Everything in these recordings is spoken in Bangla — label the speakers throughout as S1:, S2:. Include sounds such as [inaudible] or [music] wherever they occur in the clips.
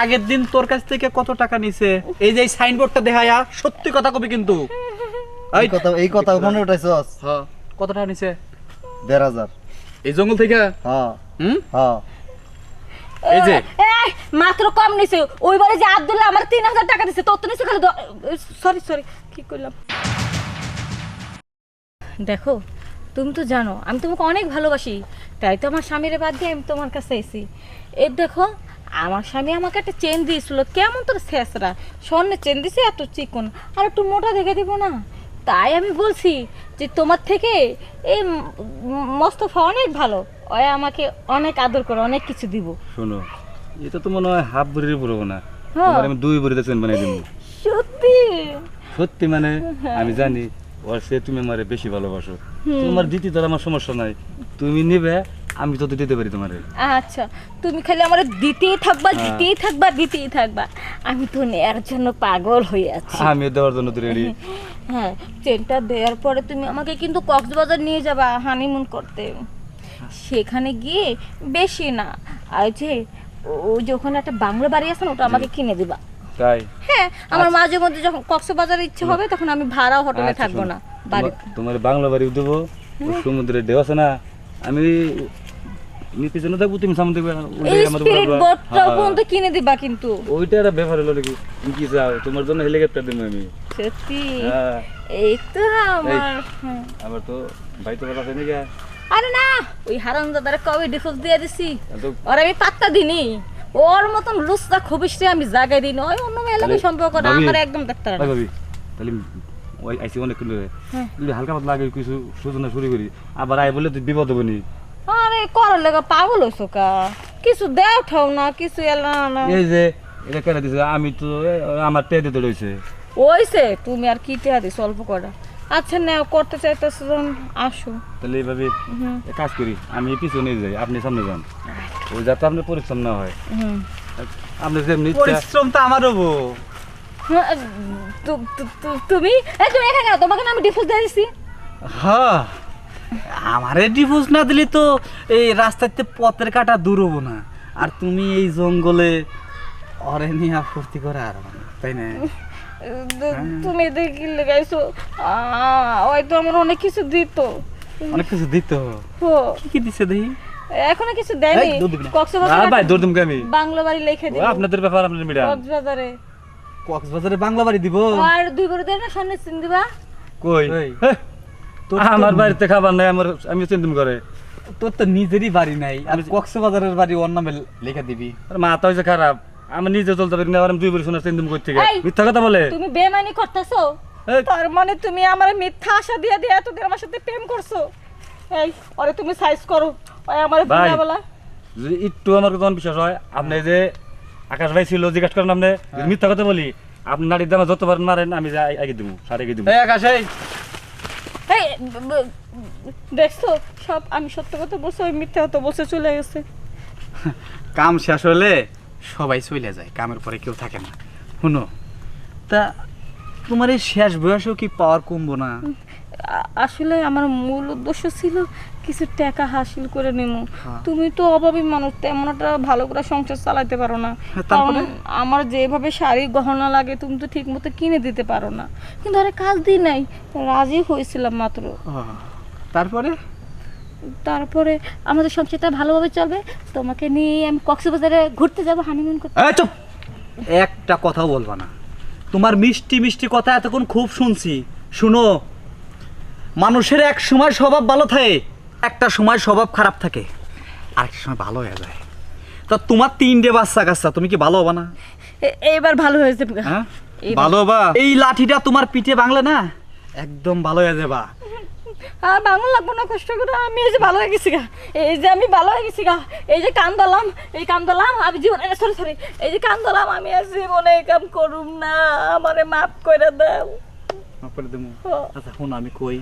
S1: আগের দিন তোর কাছ থেকে কত টাকা নিছে? এই যে সাইনবোর্ডটা দেখায়া সত্যি কথা কবি কিন্তু।
S2: এই কথা এই কথা মনে উঠাইছস?
S1: হ্যাঁ। কত টাকা নিছে?
S2: দেড় হাজার।
S1: এই জঙ্গল থেকে?
S2: হ্যাঁ।
S1: হুম?
S2: হ্যাঁ।
S1: এই যে।
S3: মাত্র কম নিছে। ওইবারে যে আব্দুল্লাহ আমার তিন হাজার টাকা দিছে তোর তো নিছে খালি সরি সরি কি করলাম? দেখো তুমি তো জানো আমি তোমাকে অনেক ভালোবাসি তাই তো আমার স্বামীর বাদ দিয়ে আমি তোমার কাছে এসেছি এর দেখো আমার স্বামী আমাকে একটা চেন দিয়েছিল। কেমন তোর শেষরা? স্বর্ণের চেন দিছে এত চিকন আর একটু মোটা দেখে দিব না? তাই আমি বলছি যে তোমার থেকে এই ম- ম- অনেক ভালো। ওই আমাকে অনেক আদর করে অনেক কিছু দিব।
S4: শোনো এটা তো মনে হয় হাফ বুড়ির পড়ব না।
S3: হ্যাঁ।
S4: তোমার আমি দুই বুড়িতে চেন বানিয়ে দেবো।
S3: সত্যি?
S4: সত্যি মানে আমি জানি ওর সে তুমি আমারে বেশি ভালোবাসো। তোমার দিতে তো আর আমার সমস্যা নাই। তুমি নিবে আমি তো দিতে পারি তোমারে।
S3: আচ্ছা তুমি খালি আমার দিতেই থাকবা দিতেই থাকবা দিতেই থাকবা। আমি তো নেয়ার জন্য পাগল হয়ে আছি।
S4: আমি দেওয়ার জন্য তো রেডি [laughs]
S3: হ্যাঁ চেনটা দেওয়ার পরে তুমি আমাকে কিন্তু কক্সবাজার নিয়ে যাবা হানিমুন করতে। সেখানে গিয়ে বেশি না আর যে ও যখন একটা বাংলা বাড়ি আছে না ওটা আমাকে কিনে দিবা।
S4: তাই?
S3: হ্যাঁ আমার মাঝে মধ্যে যখন কক্সবাজার ইচ্ছে হবে তখন আমি ভাড়া হোটেলে
S4: আচ্ছা,
S3: থাকব না বাড়ি
S4: তোমার- তোমার বাংলা বাড়ি দেবো সমুদ্রের ঢেউ আছে না আমি আমি পিছনে থাকব তুমি সামনে দেখবে
S3: এই স্পিরিট কিনে দিবা কিন্তু।
S4: ওইটা একটা ব্যাপার হলো নাকি? কি চাও? তোমার জন্য হেলিকপ্টার দেবো আমি।
S3: সত্যি?
S4: হ্যাঁ।
S3: এই তো আমার হ্যাঁ।
S4: আমার তো ভাই তো
S3: আরে না ওই হারামজাদারে কবে ডিভোর্স দিয়ে দিছি। ওর আমি পাত্তা দিনি ওর মতন লুসটা খবিসরে আমি জাগাই দিই না ওই অন্য মেয়ের
S4: তাহলে
S3: সম্পর্ক আমার একদম দেখতে
S4: ভাবি তাহলে ওই আইসি অনেক কিলো
S3: হ্যাঁ।
S4: হালকা পাতলা আগে কিছু সূচনা শুরু করি। আবার আই বলে তুই বিপদ হবনি
S3: আরে করার লেগে পাগল হইছো কা? কিছু দেও ঠাও না কিছু এলা না
S4: এই যে এটা কেটে দিছে? আমি তো আমার টেয়ে দিতে রয়েছে
S3: ওইছে তুমি আর কি টেয়া দিস অল্প করা আচ্ছা নাও করতে চাইতেছো যখন আসো।
S4: তাহলে এইভাবে এক কাজ করি আমি পিছনে যাই আপনি সামনে যান। ওই যাতে আপনার পরিশ্রম না হয়।
S3: হুম।
S4: আপনি যেমনি
S1: পরিশ্রম তো আমারও বউ।
S3: হ্যাঁ, তুমি? তুমি এখানে? তোমাকে না আমি ডিভোর্স দিয়ে দিছি।
S1: হ্যাঁ আমারে ডিভোর্স না দিলে তো এই রাস্তাতে পথের কাটা দূর হব না। আর তুমি এই জঙ্গলে অরে নিয়ে ফুর্তি করে আর তাই না?
S3: তুমি দেখি লেগাইছো। ওই তো আমার অনেক কিছু দিত।
S1: অনেক কিছু দিত? কি কি দিছে দেখি?
S3: এখনও কিছু দেয়নি। কক্সবাজার
S4: ভাই দৌড় তুমি আমি?
S3: বাংলা বাড়ি লিখে দিই
S4: আপনাদের ব্যাপার আপনাদের মিডিয়া।
S3: কক্সবাজারে।
S1: কক্সবাজারে বাংলা বাড়ি দিব?
S3: আর দুই বড় দেয় না সামনে চিন দিবা।
S4: কই? আমার বাড়িতে খাবার নাই আমার আমি চিন্তা করে
S1: তোর তো নিজেরই বাড়ি নাই আর কক্সবাজারের বাড়ি ওর নামে লেখা দিবি।
S4: আর মাথা হয়েছে খারাপ। আমি নিজে চলতে পারি না আর আমি দুই বছর শোনার চিন্তা করতে
S3: এই!
S4: মিথ্যা কথা বলে।
S3: তুমি বেমানি করতেছো! তার মানে তুমি আমার মিথ্যা আশা দিয়ে দিয়ে এতদিন আমার সাথে প্রেম করছ? এই ওরে তুমি সাইজ করো। ওই আমার। বুড়া বলা
S4: যদি একটু আমার কথা বিশ্বাস হয় আপনি যে আকাশ ভাই ছিল জিজ্ঞাসা করেন আপনি মিথ্যা কথা বলি। আপনি নারীর দামে যতবার মারেন আমি যা আগে দিব সারে আগে দিব।
S1: এই আকাশ এই।
S3: এই দেখছ সব আমি সত্য কথা বলছি ওই মিথ্যা কথা বলছে চলে গেছে।
S1: কাম শেষ হলে সবাই চলে যায় কামের পরে কেউ থাকে না। শুনো তা তোমার এই শেষ বয়সেও কি পাওয়ার কমবো না?
S3: আসলে আমার মূল উদ্দেশ্য ছিল কিছু টাকা হাসিল করে নেব।
S1: হ্যাঁ।
S3: তুমি তো অভাবী মানুষ তেমন একটা ভালো করে সংসার চালাতে পারো না।
S1: হ্যাঁ,
S3: কারণ আমার যেভাবে শাড়ি গহনা লাগে তুমি তো ঠিক মতো কিনে দিতে পারো না। কিন্তু আরে কাজ দিই নাই রাজি হয়েছিলাম মাত্র।
S1: তারপরে?
S3: তারপরে আমাদের সংসারটা ভালোভাবে চলবে তোমাকে নিয়ে আমি কক্সবাজারে ঘুরতে যাব হানিমুন করতে
S1: চুপ! একটা কথাও বলবা না। তোমার মিষ্টি মিষ্টি কথা এতক্ষণ খুব শুনছি। শুনো মানুষের এক সময় স্বভাব ভালো থাকে একটা সময় স্বভাব খারাপ থাকে। আরেকটা সময় ভালো হয়ে যায়। তা তোমার তিনটে বাচ্চা কাচ্চা তুমি কি ভালো হবা না?
S3: এইবার ভালো হয়েছে
S1: হ্যাঁ?
S3: এই-
S1: ভালো হবা? এই লাঠিটা তোমার পিঠে বাংলা না একদম ভালো হয়ে যাবা।
S3: আর বাংলা লাগবো না কষ্ট করে। আমি এই যে ভালো হয়ে গেছি গা। এই যে আমি ভালো হয়ে গেছি গা। এই যে কান দলাম এই কান দলাম আমি জীবনে সরি সরি এই যে কান দলাম আমি আর জীবনে কাম করুম না। আমারে মাফ করে দাও।
S1: মাফ করে দেবো। আচ্ছা শোনো আমি কই?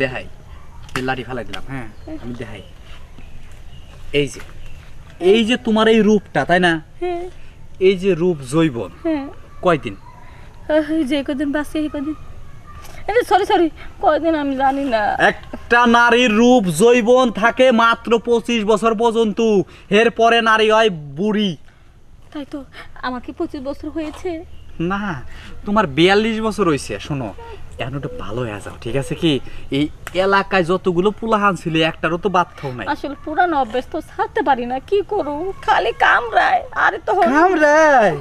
S1: দেখাই। লাঠি ফেলাই দিলাম হ্যাঁ? আমি দেখাই। এই যে এই যে তোমার এই রূপটা তাই না?
S3: হ্যাঁ।
S1: এই যে রূপ জৈবন
S3: হ্যাঁ।
S1: কয়দিন?
S3: যে কদিন বাঁচি এই কদিন। সরি সরি কয়দিন আমি জানি না।
S1: একটা নারীর রূপ জৈবন থাকে মাত্র পঁচিশ বছর পর্যন্ত। এরপরে নারী হয় বুড়ি।
S3: তাই তো আমার কি পঁচিশ বছর হয়েছে।
S1: না তোমার বিয়াল্লিশ বছর হয়েছে শোনো। এখন একটু ভালো হয়ে যাও ঠিক আছে কি? এই এলাকায় যতগুলো পুলাহান ছিল একটারও তো বাদ থাও নাই।
S3: আসলে পুরানো অভ্যেস তো ছাড়তে পারি না কি করু? খালি কামড়ায় আরে তো
S1: কামড়ায়?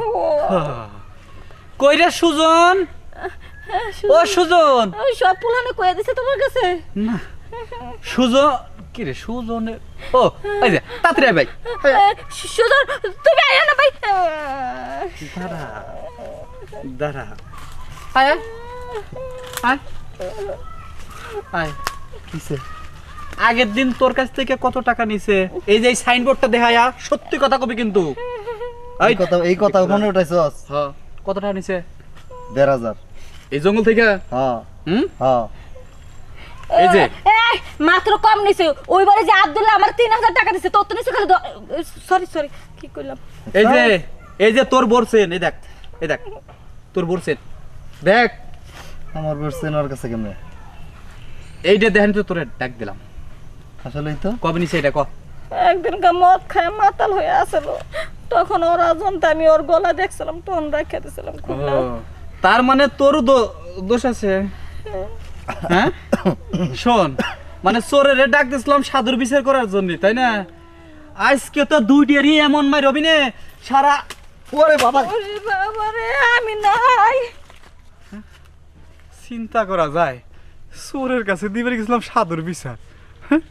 S1: কইরে সুজন?
S3: হ্যাঁ,
S1: ও সুজন।
S3: ওই সব পুলানে কয়ে দিছে তোমার কাছে?
S1: না। সুজন কি রে সুজন? ও এই যে তাড়াতাড়ি ভাই।
S3: সুজন তুমি আয় না ভাই।
S1: দাঁড়া দাঁড়া। আয়। আয়। আয় আয়
S2: কিসে?
S1: আগের দিন তোর কাছ থেকে কত টাকা নিছে? এই যে এই সাইনবোর্ডটা দেখায়া সত্যি কথা কবি কিন্তু।
S2: এই কথা এই কথা ওখানে উঠাইছস?
S1: হ্যাঁ। কত টাকা নিছে?
S2: দেড় হাজার।
S1: এই জঙ্গল থেকে?
S2: হ্যাঁ।
S1: হুম?
S2: হ্যাঁ।
S1: এই যে।
S3: মাত্র কম নিছে। ওইবারে যে আব্দুল্লাহ আমার তিন হাজার টাকা দিছে তোর তো নিছে খালি সরি সরি কি
S1: এই যে এই যে তোর বলছেন এই দেখ এই দেখ তোর বলছেন দেখ
S2: আমার বলছেন ওর কাছে কেমনে?
S1: এইটা দেখেন তো তোরে ডাক দিলাম।
S2: আসলেই তো?
S1: কবে নিছে এটা ক?
S3: একদিনকার মদ খায় মাতাল হয়ে আসলো। তখন ওর আজনটা আমি ওর গলা দেখছিলাম তখন রেখে দিছিলাম খুলনা।
S1: তার মানে তোরও দো- দোষ আছে? হ্যাঁ। শোন মানে চোরের ডাক দিছিলাম সাধুর বিচার করার জন্য তাই না? আজকে তো দুই দুইটারই এমন মাই রবিনে সারা
S2: ওরে বাবা।
S3: ওরে বাবা রে আমি নাই।
S1: চিন্তা করা যায় চোরের কাছে দিবের গেছিলাম সাধুর বিচার হ্যাঁ?